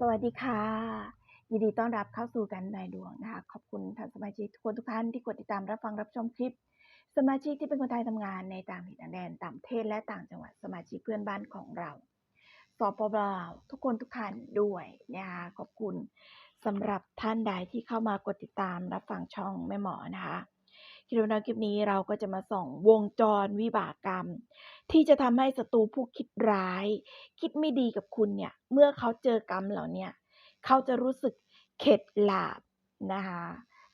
สวัสดีค่ะ ยินดีต้อนรับเข้าสู่กันนายดวงนะคะ ขอบคุณท่านสมาชิกทุกคนทุกท่านที่กดติดตามรับฟังรับชมคลิป สมาชิกที่เป็นคนไทยทำงานในต่างถิ่นแดนต่างประเทศและต่างจังหวัดสมาชิกเพื่อนบ้านของเราสปปลาวทุกคนทุกท่านด้วยนะคะขอบคุณสำหรับท่านใดที่เข้ามากดติดตามรับฟังช่องแม่หมอนะคะ คลิปในคลิปนี้เราก็จะมาส่องวงจรวิบากกรรม ที่จะทำให้ศัตรูผู้คิดร้าย คิดไม่ดีกับคุณเนี่ย เมื่อเขาเจอกรรมเหล่าเนี้ยเขาจะรู้สึกเข็ดหลาบนะคะ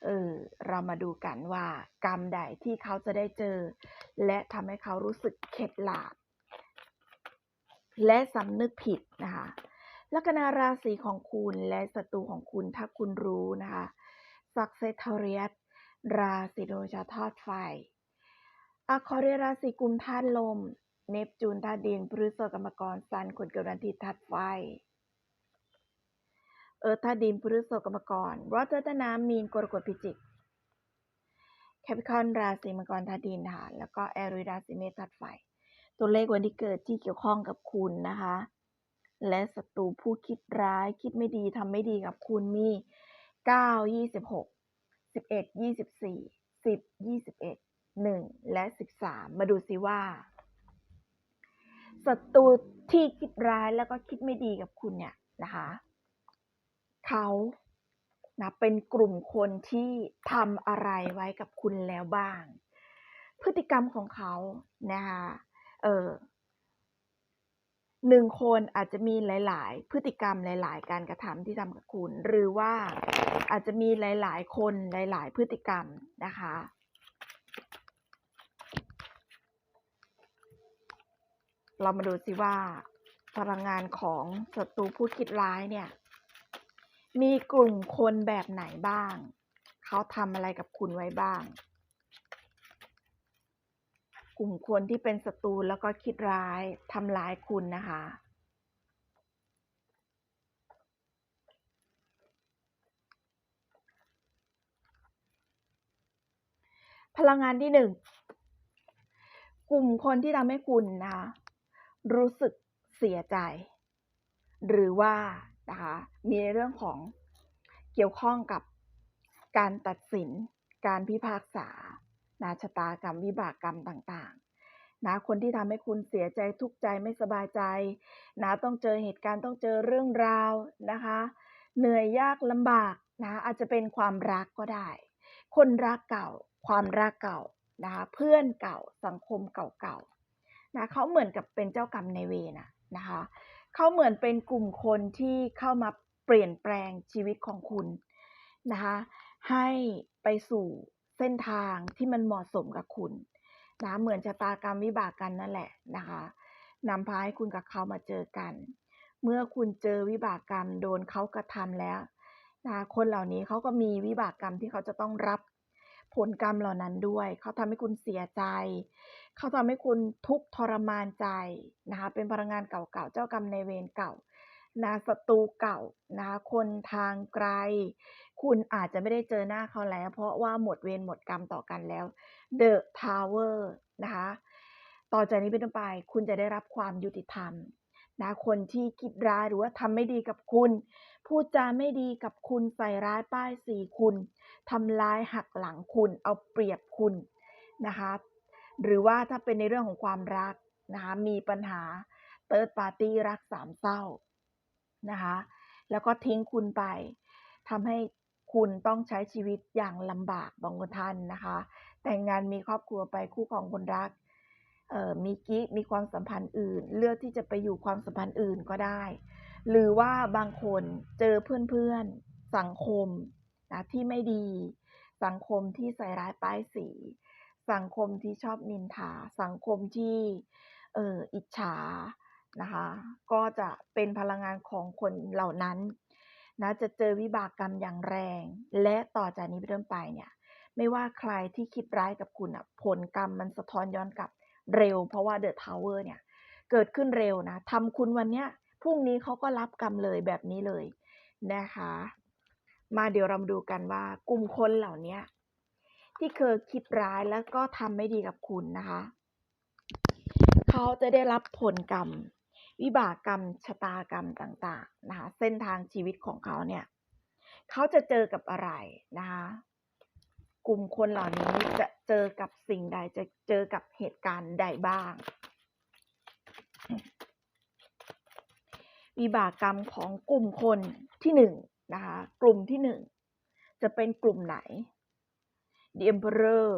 เออเรามาดูกันว่ากรรมใดที่เขาจะได้เจอ และทำให้เขารู้สึกเข็ดหลาบ และสำนึกผิดนะคะลัคนาราศีของคุณและศัตรูของคุณถ้าคุณรู้นะคะสักเซทเรียส ราศีโดยจะทอดไฟอะคอเรียราศีกุมธาตุลม เนปจูนธาตุดินพฤษภกรรมกรซันคนเกิดวันทิตย์ธาตุไฟ เออธาตุดินพฤษภกรรมกรรอเตอร์ตน้ำมีนกรกฎพิจิกแคปิคอนราศีมังกรธาตุดินค่ะแล้วก็แอริราศีเมษธาตุไฟ ตัวเลขวันที่เกิดที่เกี่ยวข้องกับคุณนะคะ และศัตรูผู้คิดร้ายคิดไม่ดีทำไม่ดีกับคุณมี 9 26 11 24 10 21 1และ13มาดูซิว่าศัตรูที่คิดร้ายแล้วก็คิดไม่ดีกับคุณเนี่ยนะคะเขานะเป็นกลุ่มคนที่ทำอะไรไว้กับคุณแล้วบ้าง พฤติกรรมของเขานะคะเออ หนึ่งคนอาจจะมีหลาย ๆ พฤติกรรมหลาย ๆ การกระทำที่ทำกับคุณ หรือว่าอาจจะมีหลาย ๆ คนหลาย ๆ พฤติกรรมนะคะ เรามาดูสิว่า พลังงานของศัตรูผู้คิดร้ายเนี่ย มีกลุ่มคนแบบไหนบ้าง เขาทำอะไรกับคุณไว้บ้าง กลุ่มคนที่เป็นศัตรูแล้วก็คิดร้ายทำร้ายคุณนะคะ พลังงานที่หนึ่งกลุ่มคนที่ทำให้คุณนะคะรู้สึกเสียใจ หรือว่านะคะมีในเรื่องของเกี่ยวข้องกับการตัดสินการพิพากษา นาชะตากรรมวิบากกรรมต่างๆนะคนที่ทำให้คุณเสียใจทุกข์ใจไม่สบายใจนะต้องเจอเหตุการณ์ต้องเจอเรื่องราวนะคะ เหนื่อยยากลำบากนะอาจจะเป็นความรักก็ได้ คนรักเก่า ความรักเก่านะคะเพื่อนเก่าสังคมเก่าๆนะเขาเหมือนกับเป็นเจ้ากรรมในายเวนะนะคะเขาเหมือนเป็นกลุ่มคนที่เข้ามาเปลี่ยนแปลงชีวิตของคุณนะคะให้ไปสู่ เส้นทางที่มันเหมาะสมกับคุณนะเหมือนชะตากรรมวิบากกันนั่นแหละนะคะนำพาให้คุณกับเขามาเจอกัน เมื่อคุณเจอวิบากกรรมโดนเขากระทำแล้วนะคนเหล่านี้เขาก็มีวิบากกรรมที่เขาจะต้องรับผลกรรมเหล่านั้นด้วย เขาทำให้คุณเสียใจ เขาทำให้คุณทุกข์ทรมานใจนะคะ เป็นพลังงานเก่าๆ เจ้ากรรมในเวรเก่านะศัตรูเก่านะคนทางไกล คุณอาจจะไม่ได้เจอหน้าเขาแล้ว เพราะว่าหมดเวรหมดกรรมต่อกันแล้ว The Tower นะคะ ต่อจากนี้เป็นต้นไป คุณจะได้รับความยุติธรรมนะคนที่คิดร้ายหรือว่าทำไม่ดีกับคุณ พูดจาไม่ดีกับคุณใส่ร้ายป้ายสีคุณทำร้ายหักหลังคุณ เอาเปรียบคุณนะคะ หรือว่าถ้าเป็นในเรื่องของความรักนะคะมีปัญหาเติร์ดปาร์ตี้รักสามเศร้านะคะ แล้วก็ทิ้งคุณไปทำให้ คุณต้องใช้ชีวิตอย่างลำบากบางคนท่านนะคะ แต่งงานมีครอบครัวไปคู่ของคนรักมีกิ๊กมีความสัมพันธ์อื่น เลือกที่จะไปอยู่ความสัมพันธ์อื่นก็ได้ หรือว่าบางคนเจอเพื่อนๆสังคมนะที่ไม่ดี สังคมที่ใส่ร้ายป้ายสี สังคมที่ชอบนินทา สังคมที่เอออิจฉานะคะ ก็จะเป็นพลังงานของคนเหล่านั้น นะจะเจอวิบากกรรมอย่างแรง และต่อจากนี้เป็นต้นไปเนี่ย ไม่ว่าใครที่คิดร้ายกับคุณอะผลกรรมมันสะท้อนย้อนกลับเร็ว เพราะว่าเดอะทาวเวอร์เนี่ย เกิดขึ้นเร็วนะทำคุณวันเนี้ยพรุ่งนี้เขาก็รับกรรมเลยแบบนี้เลยนะคะ มาเดี๋ยวเรามาดูกันว่ากลุ่มคนเหล่านี้ที่เคยคิดร้ายแล้วก็ทำไม่ดีกับคุณนะคะ เขาจะได้รับผลกรรม วิบากกรรมชะตากรรมต่างๆนะคะเส้นทางชีวิตของเขาเนี่ยเขาจะเจอกับอะไรนะคะกลุ่มคนเหล่านี้จะเจอกับสิ่งใดจะเจอกับเหตุการณ์ใดบ้าง วิบากกรรมของกลุ่มคนที่หนึ่งนะคะกลุ่มที่หนึ่งจะเป็นกลุ่มไหน The Emperor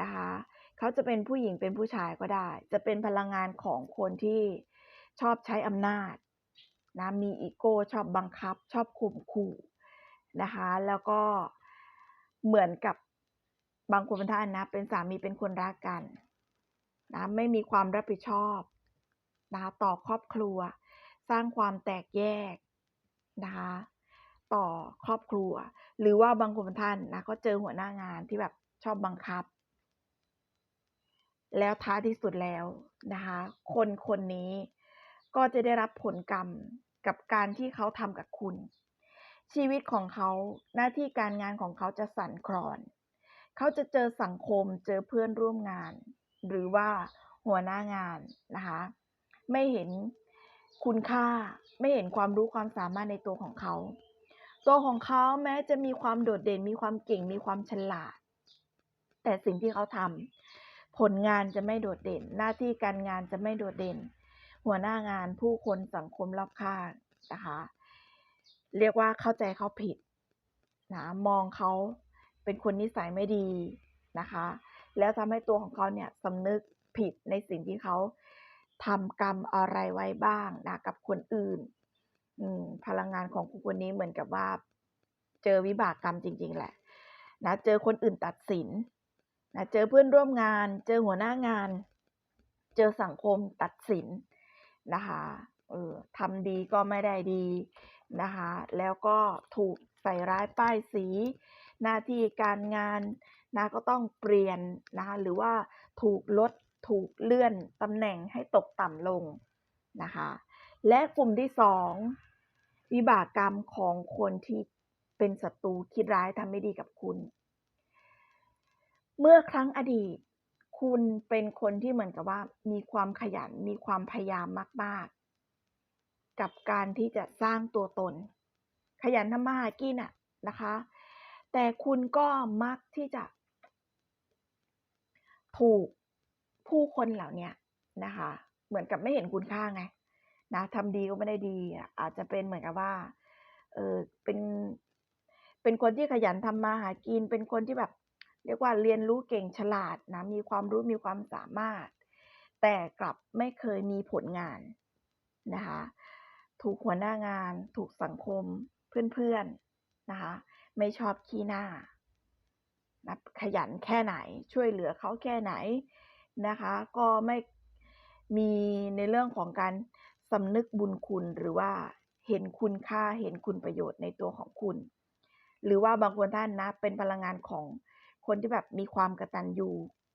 นะคะเขาจะเป็นผู้หญิงเป็นผู้ชายก็ได้ จะเป็นพลังงานของคนที่ ชอบใช้อำนาจนะมีอีโก้ชอบบังคับ ชอบข่มขู่นะคะ แล้วก็เหมือนกับบางคนเป็นท่านนะเป็นสามีเป็นคนรักกันนะไม่มีความรับผิดชอบนะคะต่อครอบครัว สร้างความแตกแยกนะคะต่อครอบครัว หรือว่าบางคนเป็นท่านนะก็เจอหัวหน้างานที่แบบชอบบังคับ แล้วท้ายที่สุดแล้วนะคะคนคนนี้ ก็จะได้รับผลกรรมกับการที่เขาทำกับคุณ ชีวิตของเขาหน้าที่การงานของเขาจะสั่นคลอน เขาจะเจอสังคมเจอเพื่อนร่วมงาน หรือว่าหัวหน้างานนะคะไม่เห็นคุณค่าไม่เห็นความรู้ความสามารถในตัวของเขา ตัวของเขาแม้จะมีความโดดเด่นมีความเก่งมีความฉลาด แต่สิ่งที่เขาทำผลงานจะไม่โดดเด่น หน้าที่การงานจะไม่โดดเด่น หัวหน้างานผู้คนสังคมรอบข้างนะคะ เรียกว่าเข้าใจเขาผิดนะมองเขาเป็นคนนิสัยไม่ดีนะคะ แล้วทำให้ตัวของเขาเนี่ยสำนึกผิดในสิ่งที่เขาทำกรรมอะไรไว้บ้างนะกับคนอื่นอืพลังงานของคุณคนนี้เหมือนกับว่า เจอวิบากกรรมจริง ๆ แหละนะเจอคนอื่นตัดสินนะเจอเพื่อนร่วมงาน เจอหัวหน้างาน เจอสังคมตัดสิน นะคะเออทำดีก็ไม่ได้ดีนะคะแล้วก็ถูกใส่ร้ายป้ายสี หน้าที่การงานนะก็ต้องเปลี่ยนนะคะหรือว่าถูกลดถูกเลื่อนตำแหน่งให้ตกต่ำลงนะคะและกลุ่มที่สองวิบากกรรมของคนที่เป็นศัตรูคิดร้ายทำไม่ดีกับคุณ เมื่อครั้งอดีต คุณเป็นคนที่เหมือนกับว่า มีความขยันมีความพยายามมาก ๆ กับการที่จะสร้างตัวตน ขยันทำมาหากินอะนะคะ แต่คุณก็มักที่จะ ถูกผู้คนเหล่านี้นะคะ เหมือนกับไม่เห็นคุณค่าไงนะทำดีก็ไม่ได้ดีอะอาจจะเป็นเหมือนกับว่าเออเป็นเป็นคนที่ขยันทำมาหากิน เป็นคนที่แบบ เรียกว่าเรียนรู้เก่งฉลาดนะมีความรู้มีความสามารถ แต่กลับไม่เคยมีผลงานนะคะถูกหัวหน้างาน ถูกสังคมเพื่อนๆนะคะไม่ชอบขี้หน้านะขยันแค่ไหนช่วยเหลือเขาแค่ไหนนะคะ ก็ไม่มีในเรื่องของการสำนึกบุญคุณหรือว่าเห็นคุณค่าเห็นคุณประโยชน์ในตัวของคุณ หรือว่าบางคนท่านนะเป็นพลังงานของ คนที่แบบมีความกระตัญญู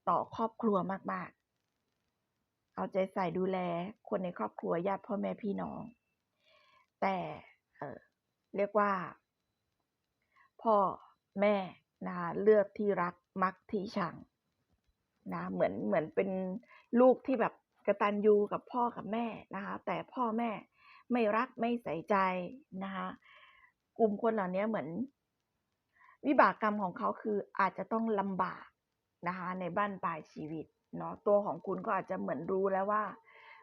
ต่อครอบครัวมาก ๆ เอาใจใส่ดูแลคนในครอบครัวญาติพ่อแม่พี่น้อง แต่เออเรียกว่า พ่อแม่นะคะเลือกที่รักมักที่ชังนะเหมือนเหมือนเป็นลูกที่แบบกระตัญญูกับพ่อกับแม่นะคะ แต่พ่อแม่ไม่รักไม่ใส่ใจนะคะกลุ่มคนเหล่านี้เหมือน วิบากกรรมของเขาคืออาจจะต้องลำบากนะคะในบ้านปลายชีวิตเนาะตัวของคุณก็อาจจะเหมือนรู้แล้วว่า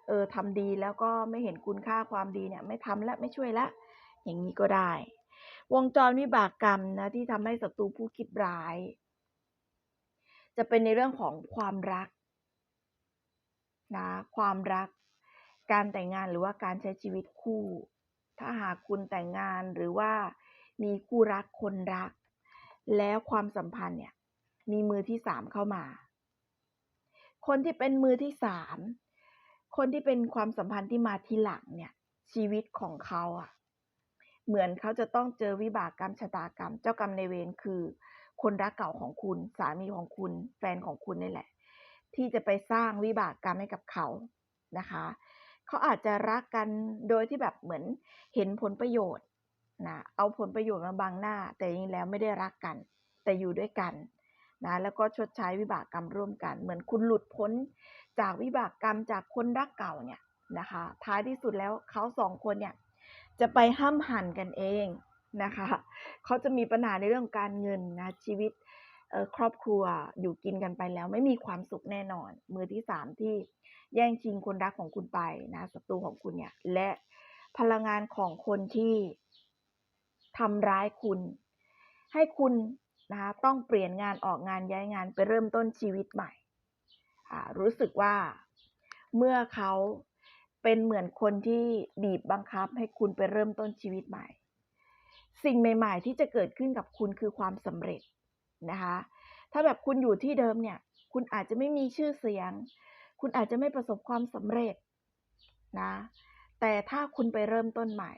เออทำดีแล้วก็ไม่เห็นคุณค่าความดีเนี่ยไม่ทำและไม่ช่วยละ อย่างนี้ก็ได้ วงจรวิบากกรรมนะที่ทำให้ศัตรูผู้คิดร้าย จะเป็นในเรื่องของความรักนะความรัก การแต่งงานหรือว่าการใช้ชีวิตคู่ ถ้าหากคุณแต่งงานหรือว่ามีคู่รักคนรัก แล้วความสัมพันธ์เนี่ย มีมือที่สามเข้ามา คนที่เป็นมือที่สามคนที่เป็นความสัมพันธ์ที่มาทีหลังเนี่ย ชีวิตของเขาอะเหมือนเขาจะต้องเจอวิบากกรรมชะตากรรม เจ้ากรรมในเวรคือ คนรักเก่าของคุณ สามีของคุณ แฟนของคุณนี่แหละ ที่จะไปสร้างวิบากกรรมให้กับเขานะคะ เขาอาจจะรักกันโดยที่แบบเหมือนเห็นผลประโยชน์ นะเอาผลประโยชน์มาบังหน้า แต่จริงแล้วไม่ได้รักกัน แต่อยู่ด้วยกันนะแล้วก็ชดใช้วิบากกรรมร่วมกัน เหมือนคุณหลุดพ้นจากวิบากกรรมจากคนรักเก่าเนี่ยนะคะ ท้ายที่สุดแล้วเขาสองคนเนี่ยจะไปห้ามหันกันเองนะคะเขาจะมีปัญหาในเรื่องการเงินนะชีวิตครอบครัวอยู่กินกันไปแล้วไม่มีความสุขแน่นอน มือที่สามที่แย่งชิงคนรักของคุณไปนะศัตรูของคุณเนี่ยและพลังงานของคนที่ ทำร้ายคุณ ให้คุณนะคะต้องเปลี่ยนงานออกงานย้ายงานไปเริ่มต้นชีวิตใหม่ รู้สึกว่าเมื่อเขาเป็นเหมือนคนที่บีบบังคับให้คุณไปเริ่มต้นชีวิตใหม่ สิ่งใหม่ ๆ ที่จะเกิดขึ้นกับคุณคือความสำเร็จนะคะ ถ้าแบบคุณอยู่ที่เดิมเนี่ย คุณอาจจะไม่มีชื่อเสียง คุณอาจจะไม่ประสบความสำเร็จนะ แต่ถ้าคุณไปเริ่มต้นใหม่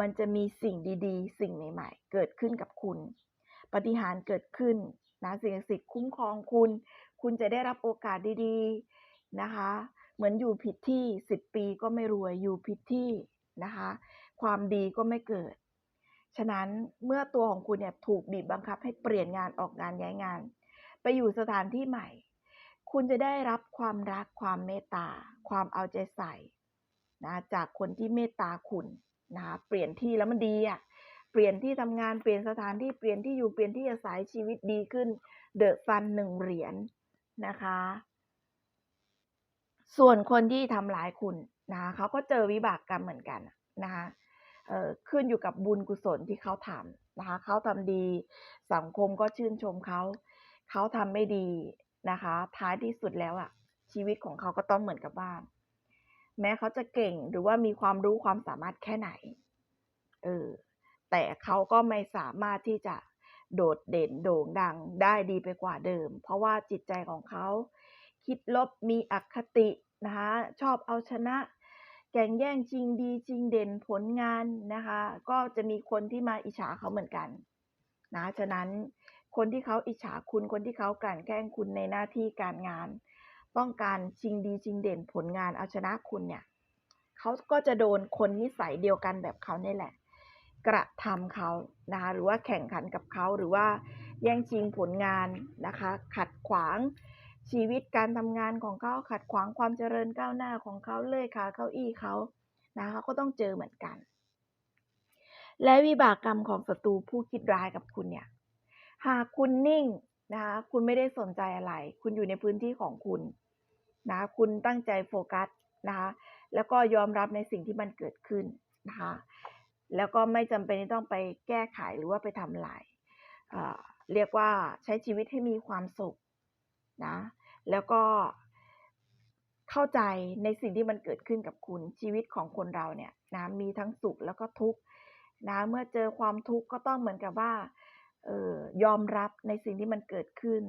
มันจะมีสิ่งดีๆ สิ่งใหม่ๆ เกิดขึ้นกับคุณปาฏิหารย์เกิดขึ้นนะสิ่งศักดิ์สิทธิ์คุ้มครองคุณ คุณจะได้รับโอกาสดีๆนะคะ เหมือนอยู่ผิดที่ 10 ปีก็ไม่รวยอยู่ผิดที่นะคะ ความดีก็ไม่เกิด ฉะนั้นเมื่อตัวของคุณเนี่ยถูกบีบบังคับให้เปลี่ยนงานออกงานย้ายงาน ไปอยู่สถานที่ใหม่ คุณจะได้รับความรักความเมตตาความเอาใจใส่นะจากคนที่เมตตาคุณ นะคะเปลี่ยนที่แล้วมันดีอะเปลี่ยนที่ทำงานเปลี่ยนสถานที่เปลี่ยนที่อยู่เปลี่ยนที่อาศัยชีวิตดีขึ้นเดอะฟันหนึ่งเหรียญนะคะ ส่วนคนที่ทำร้ายคุณนะเขาก็เจอวิบากกรรมเหมือนกันนะคะเออขึ้นอยู่กับบุญกุศลที่เขาทำนะคะเขาทำดี สังคมก็ชื่นชมเขาเขาทำไม่ดีนะคะ ท้ายที่สุดแล้วอะชีวิตของเขาก็ต้องเหมือนกับว่า แม้เขาจะเก่งหรือว่ามีความรู้ความสามารถแค่ไหน เออ แต่เขาก็ไม่สามารถที่จะโดดเด่นโด่งดังได้ดีไปกว่าเดิม เพราะว่าจิตใจของเขา คิดลบมีอคตินะคะชอบเอาชนะ แก่งแย่งจริงดีจริงเด่นผลงานนะคะ ก็จะมีคนที่มาอิจฉาเขาเหมือนกันนะฉะนั้นคนที่เขาอิจฉาคุณคนที่เขากลั่นแกล้งคุณในหน้าที่การงาน ต้องการชิงดีชิงเด่นผลงานเอาชนะคุณเนี่ยเขาก็จะโดนคนนิสัยเดียวกันแบบเขาเนี่ยแหละ กระทำเขานะคะหรือว่าแข่งขันกับเขาหรือว่าแย่งชิงผลงานนะคะ ขัดขวางชีวิตการทำงานของเขาขัดขวางความเจริญก้าวหน้าของเขาเลื่อยขาเก้าอี้เขานะคะก็ต้องเจอเหมือนกัน และวิบากกรรมของศัตรูผู้คิดร้ายกับคุณเนี่ยหากคุณนิ่ง นะคะคุณไม่ได้สนใจอะไร คุณอยู่ในพื้นที่ของคุณนะคุณตั้งใจโฟกัสนะคะแล้วก็ยอมรับในสิ่งที่มันเกิดขึ้นนะคะแล้วก็ไม่จำเป็นที่ต้องไปแก้ไขหรือว่าไปทำลายเอ่อเรียกว่าใช้ชีวิตให้มีความสุขนะแล้วก็เข้าใจในสิ่งที่มันเกิดขึ้นกับคุณชีวิตของคนเราเนี่ยนะมีทั้งสุขแล้วก็ทุกข์นะเมื่อเจอความทุกข์ก็ต้องเหมือนกับว่า ออยอมรับในสิ่งที่มันเกิดขึ้น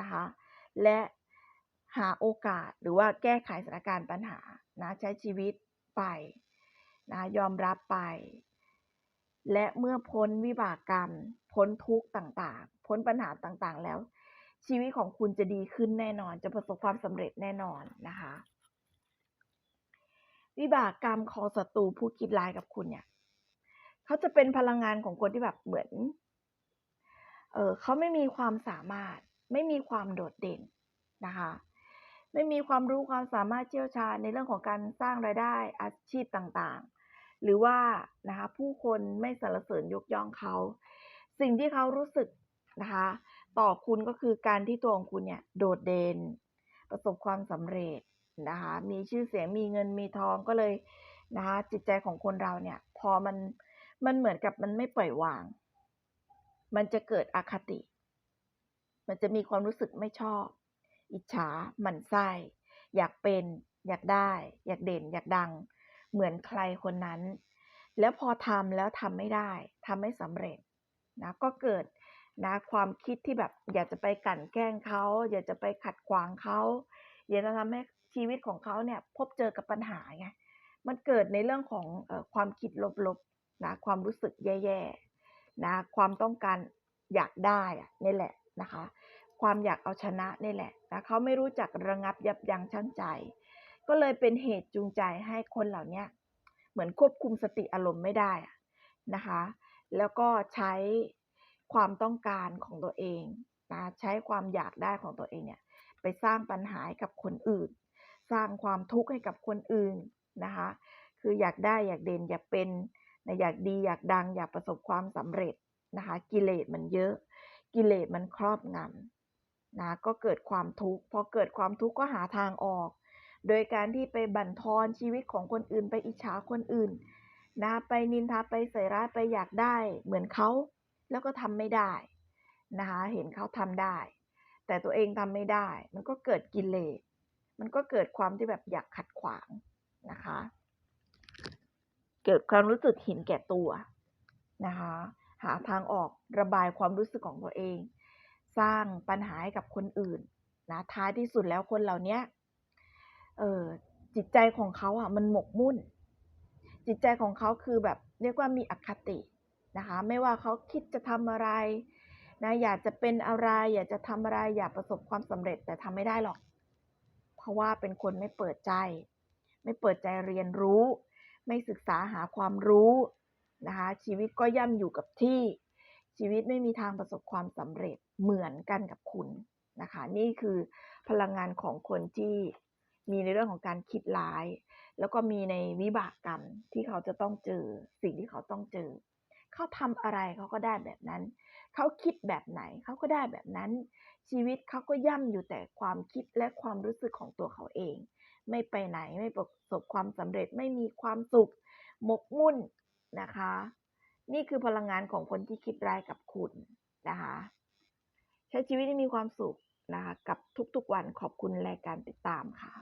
นะคะ และหาโอกาสหรือว่าแก้ไขสถานการณ์ปัญหานะใช้ชีวิตไปนะยอมรับไป และเมื่อพ้นวิบากกรรม พ้นทุกข์ต่างๆ พ้นปัญหาต่างๆแล้ว ชีวิตของคุณจะดีขึ้นแน่นอน จะประสบความสำเร็จแน่นอนนะคะ วิบากกรรมของศัตรูผู้คิดร้ายกับคุณเนี่ยเขาจะเป็นพลังงานของคนที่แบบเหมือน เออเขาไม่มีความสามารถ ไม่มีความโดดเด่นนะคะ ไม่มีความรู้ความสามารถเชี่ยวชาญในเรื่องของการสร้างรายได้อาชีพต่างๆ หรือว่านะคะผู้คนไม่สรรเสริญยกย่องเขา สิ่งที่เขารู้สึกนะคะต่อคุณก็คือการที่ตัวของคุณเนี่ยโดดเด่นประสบความสำเร็จนะคะมีชื่อเสียงมีเงินมีทองก็เลยนะคะจิตใจของคนเราเนี่ยพอมันมันเหมือนกับมันไม่ปล่อยวาง มันจะเกิดอคติ มันจะมีความรู้สึกไม่ชอบ อิจฉาหมั่นไส้ อยากเป็น อยากได้ อยากเด่น อยากดัง เหมือนใครคนนั้น แล้วพอทำแล้วทำไม่ได้ทำไม่สำเร็จนะก็เกิดนะความคิดที่แบบอยากจะไปกั่นแกล้งเขา อยากจะไปขัดขวางเขาอยากจะทำให้ชีวิตของเขาเนี่ยพบเจอกับปัญหาไงมันเกิดในเรื่องของอความคิดลบๆนะความรู้สึกแย่ๆ นะความต้องการอยากได้อะนี่แหละนะคะ ความอยากเอาชนะนี่แหละนะเขาไม่รู้จักระงับยับยั้งชั่งใจ ก็เลยเป็นเหตุจูงใจให้คนเหล่านี้เหมือนควบคุมสติอารมณ์ไม่ได้นะคะ แล้วก็ใช้ความต้องการของตัวเองนะใช้ความอยากได้ของตัวเองเนี่ยไปสร้างปัญหาให้กับคนอื่น สร้างความทุกข์ให้กับคนอื่นนะคะ คืออยากได้อยากเด่นอยากเป็น นะอยากดีอยากดังอยากประสบความสำเร็จนะคะกิเลสมันเยอะ กิเลสมันครอบงำนะก็เกิดความทุกข์พอเกิดความทุกข์ก็หาทางออก โดยการที่ไปบั่นทอนชีวิตของคนอื่น ไปอิจฉาคนอื่นนะไปนินทาไปใส่ร้ายไปอยากได้ เหมือนเขาแล้วก็ทำไม่ได้นะคะเห็นเขาทำได้ แต่ตัวเองทำไม่ได้ มันก็เกิดกิเลสมันก็เกิดความที่แบบอยากขัดขวางนะคะ เกิดความรู้สึกเห็นแก่ตัวนะคะ หาทางออกระบายความรู้สึกของตัวเอง สร้างปัญหาให้กับคนอื่นนะท้ายที่สุดแล้วคนเหล่านี้เออจิตใจของเขาอะมันหมกมุ่น จิตใจของเขาคือแบบเรียกว่ามีอคตินะคะ ไม่ว่าเขาคิดจะทำอะไรนะอยากจะเป็นอะไร อยากจะทำอะไรอยากประสบความสำเร็จแต่ทำไม่ได้หรอก เพราะว่าเป็นคนไม่เปิดใจ ไม่เปิดใจเรียนรู้ ไม่ศึกษาหาความรู้นะคะชีวิตก็ย่ำอยู่กับที่ ชีวิตไม่มีทางประสบความสำเร็จเหมือนกันกับคุณนะคะนี่คือพลังงานของคนที่มีในเรื่องของการคิดร้าย แล้วก็มีในวิบากกรรมที่เขาจะต้องเจอ สิ่งที่เขาต้องเจอ เขาทำอะไรเขาก็ได้แบบนั้น เขาคิดแบบไหนเขาก็ได้แบบนั้น ชีวิตเขาก็ย่ำอยู่แต่ความคิดและความรู้สึกของตัวเขาเอง ไม่ไปไหนไม่ประสบความสำเร็จไม่มีความสุขหมกมุ่นนะคะ นี่คือพลังงานของคนที่คิดร้ายกับคุณนะคะ ใช้ชีวิตให้มีความสุขนะคะ กับทุกๆวันขอบคุณรายการติดตามค่ะ